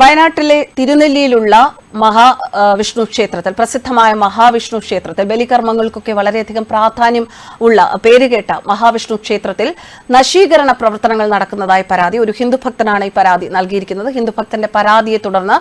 വയനാട്ടിലെ തിരുനെല്ലിയിലുള്ള മഹാ വിഷ്ണു ക്ഷേത്രത്തിൽ പ്രസിദ്ധമായ മഹാവിഷ്ണു ക്ഷേത്രത്തിൽ ബലികർമ്മങ്ങൾക്കൊക്കെ വളരെയധികം പ്രാധാന്യം ഉള്ള പേരുകേട്ട മഹാവിഷ്ണു ക്ഷേത്രത്തിൽ നശീകരണ പ്രവർത്തനങ്ങൾ നടക്കുന്നതായി പരാതി. ഒരു ഹിന്ദു ഭക്തനാണ് ഈ പരാതി നൽകിയിരിക്കുന്നത്. ഹിന്ദു ഭക്തന്റെ പരാതിയെ തുടർന്ന്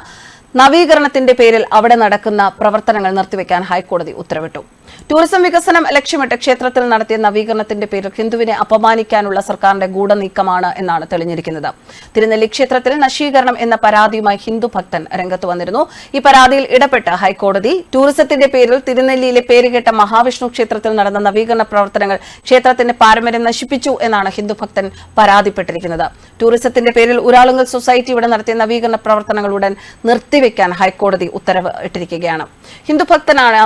നവീകരണത്തിന്റെ പേരിൽ അവിടെ നടക്കുന്ന പ്രവർത്തനങ്ങൾ നിർത്തിവെക്കാൻ ഹൈക്കോടതി ഉത്തരവിട്ടു. ടൂറിസം വികസനം ലക്ഷ്യമിട്ട് ക്ഷേത്രത്തിൽ നടത്തിയ നവീകരണത്തിന്റെ പേരിൽ ഹിന്ദുവിനെ അപമാനിക്കാനുള്ള സർക്കാരിന്റെ ഗൂഢനീക്കമാണ് എന്നാണ് തെളിഞ്ഞിരിക്കുന്നത്. തിരുനെല്ലി ക്ഷേത്രത്തിൽ നശീകരണം എന്ന പരാതിയുമായി ഹിന്ദു ഭക്തൻ രംഗത്ത് വന്നിരുന്നു. ഈ പരാതിയിൽ ഇടപെട്ട ഹൈക്കോടതി ടൂറിസത്തിന്റെ പേരിൽ തിരുനെല്ലിയിലെ പേരുകേട്ട മഹാവിഷ്ണു ക്ഷേത്രത്തിൽ നടന്ന നവീകരണ പ്രവർത്തനങ്ങൾ ക്ഷേത്രത്തിന്റെ പാരമ്പര്യം നശിപ്പിച്ചു എന്നാണ് ഹിന്ദു ഭക്തൻ പരാതിപ്പെട്ടിരിക്കുന്നത്. ടൂറിസത്തിന്റെ പേരിൽ ഉരാളുങ്കൽ സൊസൈറ്റി ഇവിടെ നടത്തിയ നവീകരണ പ്രവർത്തനങ്ങൾ ഉടൻ നിർത്തിവെക്കാൻ ഹൈക്കോടതി ഉത്തരവ് ഇട്ടിരിക്കുകയാണ്. ഹിന്ദുഭക്തനാണ്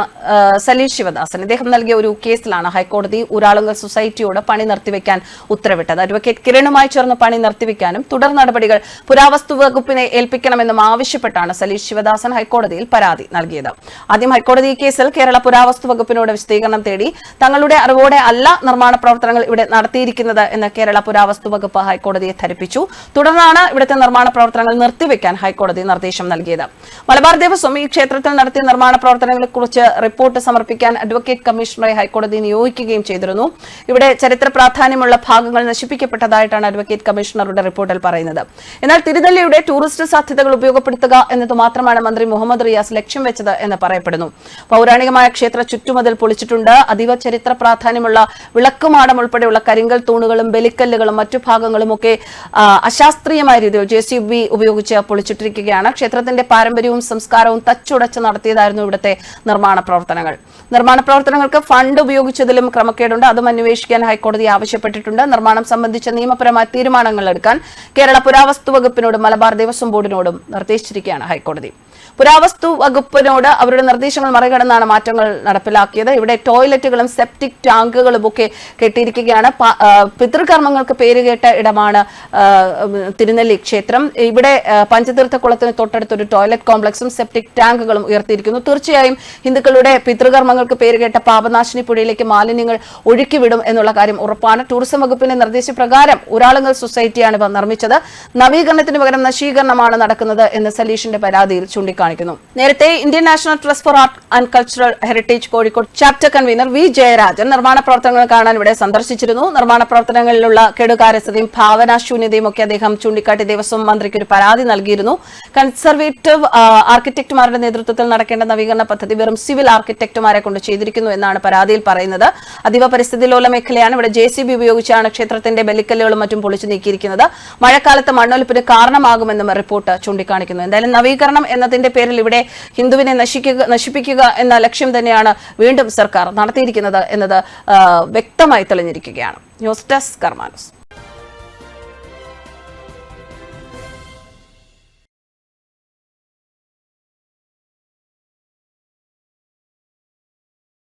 സലീൽ ശിവദാസൻ. ഇദ്ദേഹം നൽകിയ ഒരു കേസിലാണ് ഹൈക്കോടതി ഉരാളുങ്കൽ സൊസൈറ്റിയോട് പണി നിർത്തിവെക്കാൻ ഉത്തരവിട്ടത്. അഡ്വക്കേറ്റ് കിരണുമായി ചേർന്ന് പണി നിർത്തിവെക്കാനും തുടർ നടപടികൾ പുരാവസ്തു വകുപ്പിനെ ഏൽപ്പിക്കണമെന്നും ആവശ്യപ്പെട്ടാണ് സലീഷ് ശിവദാസൻ ഹൈക്കോടതിയിൽ പരാതി നൽകിയത്. ആദ്യം ഹൈക്കോടതി കേസിൽ കേരള പുരാവസ്തു വകുപ്പിനോട് വിശദീകരണം തേടി തങ്ങളുടെ അറിവോടെ അല്ല നിർമ്മാണ പ്രവർത്തനങ്ങൾ ഇവിടെ നടത്തിയിരിക്കുന്നത് എന്ന് കേരള പുരാവസ്തു വകുപ്പ് ഹൈക്കോടതിയെ ധരിപ്പിച്ചു. തുടർന്നാണ് ഇവിടുത്തെ നിർമ്മാണ പ്രവർത്തനങ്ങൾ നിർത്തിവെക്കാൻ ഹൈക്കോടതി നിർദ്ദേശം നൽകിയത്. മലബാർ ദേവസ്വം ഈ ക്ഷേത്രത്തിൽ നടത്തിയ നിർമ്മാണ പ്രവർത്തനങ്ങളെക്കുറിച്ച് റിപ്പോർട്ട് സമർപ്പിക്കാൻ അഡ്വക്കേറ്റ് കമ്മീഷണറെ ഹൈക്കോടതി നിയോഗിക്കുകയും ചെയ്തിരുന്നു. ഇവിടെ ചരിത്ര പ്രാധാന്യമുള്ള ഭാഗങ്ങൾ നശിപ്പിക്കപ്പെട്ടതായിട്ടാണ് അഡ്വക്കേറ്റ് കമ്മീഷണറുടെ റിപ്പോർട്ടിൽ പറയുന്നത്. എന്നാൽ തിരുനെല്ലിയുടെ ടൂറിസ്റ്റ് സാധ്യതകൾ ഉപയോഗപ്പെടുത്തുക എന്നത് മാത്രമാണ് മന്ത്രി മുഹമ്മദ് റിയാസ് ലക്ഷ്യം വെച്ചത് എന്ന് പറയപ്പെടുന്നു. പൌരാണികമായ ക്ഷേത്ര ചുറ്റുമതിൽ പൊളിച്ചിട്ടുണ്ട്. അതീവ ചരിത്ര പ്രാധാന്യമുള്ള വിളക്കുമാടം ഉൾപ്പെടെയുള്ള കരിങ്കൽ തൂണുകളും ബലിക്കല്ലുകളും മറ്റു ഭാഗങ്ങളും ഒക്കെ അശാസ്ത്രീയമായ രീതിയിൽ ജെ സി ബി ഉപയോഗിച്ച് പൊളിച്ചിട്ടിരിക്കുകയാണ്. ക്ഷേത്രത്തിന്റെ പാരമ്പര്യവും സംസ്കാരവും തച്ചുടച്ച് നടത്തിയതായിരുന്നു ഇവിടുത്തെ നിർമ്മാണ പ്രവർത്തനങ്ങൾ. നിർമ്മാണ പ്രവർത്തനങ്ങൾക്ക് ഫണ്ട് ഉപയോഗിച്ചതിലും ക്രമക്കേടുണ്ട്. അതും അന്വേഷിക്കാൻ ഹൈക്കോടതി ആവശ്യപ്പെട്ടിട്ടുണ്ട്. നിർമ്മാണം സംബന്ധിച്ച നിയമപരമായ തീരുമാനങ്ങൾ എടുക്കാൻ കേരള പുരാവസ്തു വകുപ്പിനോടും മലബാർ ദേവസ്വം ബോർഡിനോടും നിർദ്ദേശിച്ചിരിക്കുകയാണ് ഹൈക്കോടതി. പുരാവസ്തു വകുപ്പിനോട് അവരുടെ നിർദ്ദേശങ്ങൾ മറികടന്നാണ് മാറ്റങ്ങൾ നടപ്പിലാക്കിയത്. ഇവിടെ ടോയ്ലറ്റുകളും സെപ്റ്റിക് ടാങ്കുകളും ഒക്കെ കെട്ടിയിരിക്കുകയാണ്. പിതൃകർമ്മങ്ങൾക്ക് പേരുകേട്ട ഇടമാണ് തിരുനെല്ലി ക്ഷേത്രം. ഇവിടെ പഞ്ചതീർത്ഥ പഞ്ചതീർത്ഥക്കുളത്തിന് തൊട്ടടുത്തൊരു ടോയ്ലറ്റ് കോംപ്ലക്സും സെപ്റ്റിക് ടാങ്കുകളും ഉയർത്തിയിരിക്കുന്നു. തീർച്ചയായും ഹിന്ദുക്കളുടെ പിതൃകർമ്മങ്ങൾക്ക് പേരുകേട്ട പാപനാശിനി പുഴയിലേക്ക് മാലിന്യങ്ങൾ ഒഴുക്കിവിടും എന്നുള്ള കാര്യം ഉറപ്പാണ്. ടൂറിസം വകുപ്പിന്റെ നിർദ്ദേശപ്രകാരം ഉരാളങ്ങൾ സൊസൈറ്റിയാണ് ഇവ നിർമ്മിച്ചത്. നവീകരണത്തിന് പകരം നശീകരണമാണ് നടക്കുന്നത് എന്ന് സലീഷിന്റെ പരാതിയിൽ ചൂണ്ടിക്കാണിക്കുന്നു. നേരത്തെ Indian National Trust for Art and Cultural Heritage Kozhikode chapter convener V Jayarajan നിർമ്മാണ പ്രവർത്തനങ്ങൾ കാണാൻ ഇവിടെ സന്ദർശിച്ചിരുന്നു. നിർമ്മാണ പ്രവർത്തനങ്ങളിലുള്ള കെടുകാരസ്ഥതയും ഭാവനാശൂന്യതയും ഒക്കെ അദ്ദേഹം ചൂണ്ടിക്കാട്ടി ദേവസ്വം മന്ത്രിക്ക് ഒരു പരാതി നൽകിയിരുന്നു. കൺസർവേറ്റീവ് ആ, ആർക്കിടെക്ടുമാരുടെ നേതൃത്വത്തിൽ നടക്കേണ്ട നവീകരണ പദ്ധതി വെറും സിവിൽ ആർക്കിടെക്ടുമാരെ കൊണ്ട് ചെയ്തിരിക്കുന്നു എന്നാണ് പരാതിയിൽ പറയുന്നത്. അതീവ പരിസ്ഥിതി ലോല മേഖലയാണ് ഇവിടെ ജെ ഉപയോഗിച്ചാണ് ക്ഷേത്രത്തിന്റെ ബലിക്കല്ലുകളും മറ്റും പൊളിച്ചു നീക്കിയിരിക്കുന്നത്. മഴക്കാലത്ത് മണ്ണൊലിപ്പിന് കാരണമാകുമെന്നും റിപ്പോർട്ട് ചൂണ്ടിക്കാണിക്കുന്നു. എന്തായാലും നവീകരണം എന്നതിന്റെ പേരിൽ ഇവിടെ ഹിന്ദുവിനെ നശിപ്പിക്കുക എന്ന ലക്ഷ്യം തന്നെയാണ് വീണ്ടും സർക്കാർ നടത്തിയിരിക്കുന്നത് എന്നത് വ്യക്തമായി തെളിഞ്ഞിരിക്കുകയാണ്. News desk കർമാനസ്.